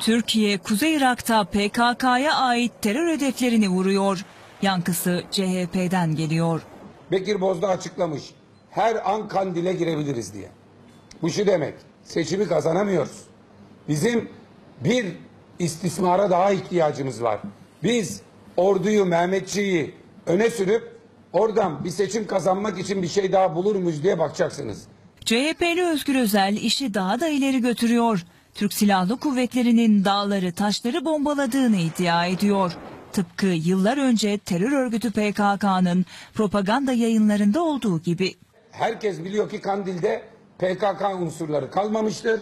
Türkiye, Kuzey Irak'ta PKK'ya ait terör hedeflerini vuruyor. Yankısı CHP'den geliyor. Bekir Bozdağ açıklamış. Her an kandile girebiliriz diye. Bu şu demek. Seçimi kazanamıyoruz. Bizim bir istismara daha ihtiyacımız var. Biz orduyu, Mehmetçiği öne sürüp oradan bir seçim kazanmak için bir şey daha bulur muyuz diye bakacaksınız. CHP'li Özgür Özel işi daha da ileri götürüyor. Türk Silahlı Kuvvetleri'nin dağları taşları bombaladığını iddia ediyor. Tıpkı yıllar önce terör örgütü PKK'nın propaganda yayınlarında olduğu gibi. Herkes biliyor ki Kandil'de PKK unsurları kalmamıştır.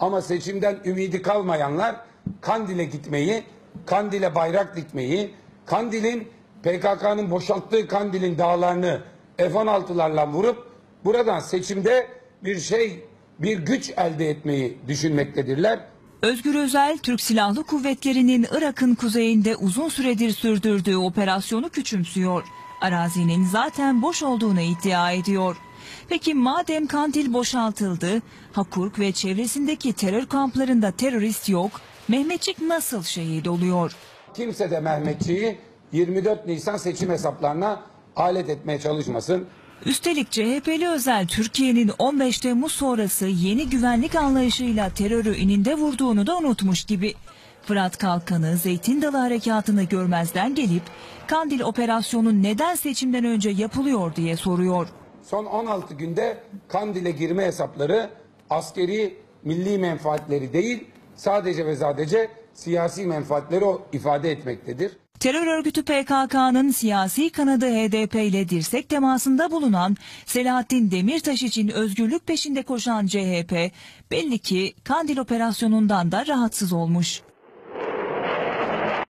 Ama seçimden ümidi kalmayanlar Kandil'e gitmeyi, Kandil'e bayrak dikmeyi, Kandil'in PKK'nın boşalttığı Kandil'in dağlarını F-16'larla vurup buradan seçimde bir şey, bir güç elde etmeyi düşünmektedirler. Özgür Özel, Türk Silahlı Kuvvetleri'nin Irak'ın kuzeyinde uzun süredir sürdürdüğü operasyonu küçümsüyor. Arazinin zaten boş olduğunu iddia ediyor. Peki madem Kandil boşaltıldı, Hakurk ve çevresindeki terör kamplarında terörist yok, Mehmetçik nasıl şehit oluyor? Kimse de Mehmetçiği 24 Nisan seçim hesaplarına alet etmeye çalışmasın. Üstelik CHP'li özel Türkiye'nin 15 Temmuz sonrası yeni güvenlik anlayışıyla terörü ininde vurduğunu da unutmuş gibi. Fırat Kalkanı Zeytin Dalı harekatını görmezden gelip Kandil operasyonu neden seçimden önce yapılıyor diye soruyor. Son 16 günde Kandil'e girme hesapları askeri milli menfaatleri değil sadece ve sadece siyasi menfaatleri ifade etmektedir. Terör örgütü PKK'nın siyasi kanadı HDP ile dirsek temasında bulunan Selahattin Demirtaş için özgürlük peşinde koşan CHP belli ki Kandil operasyonundan da rahatsız olmuş.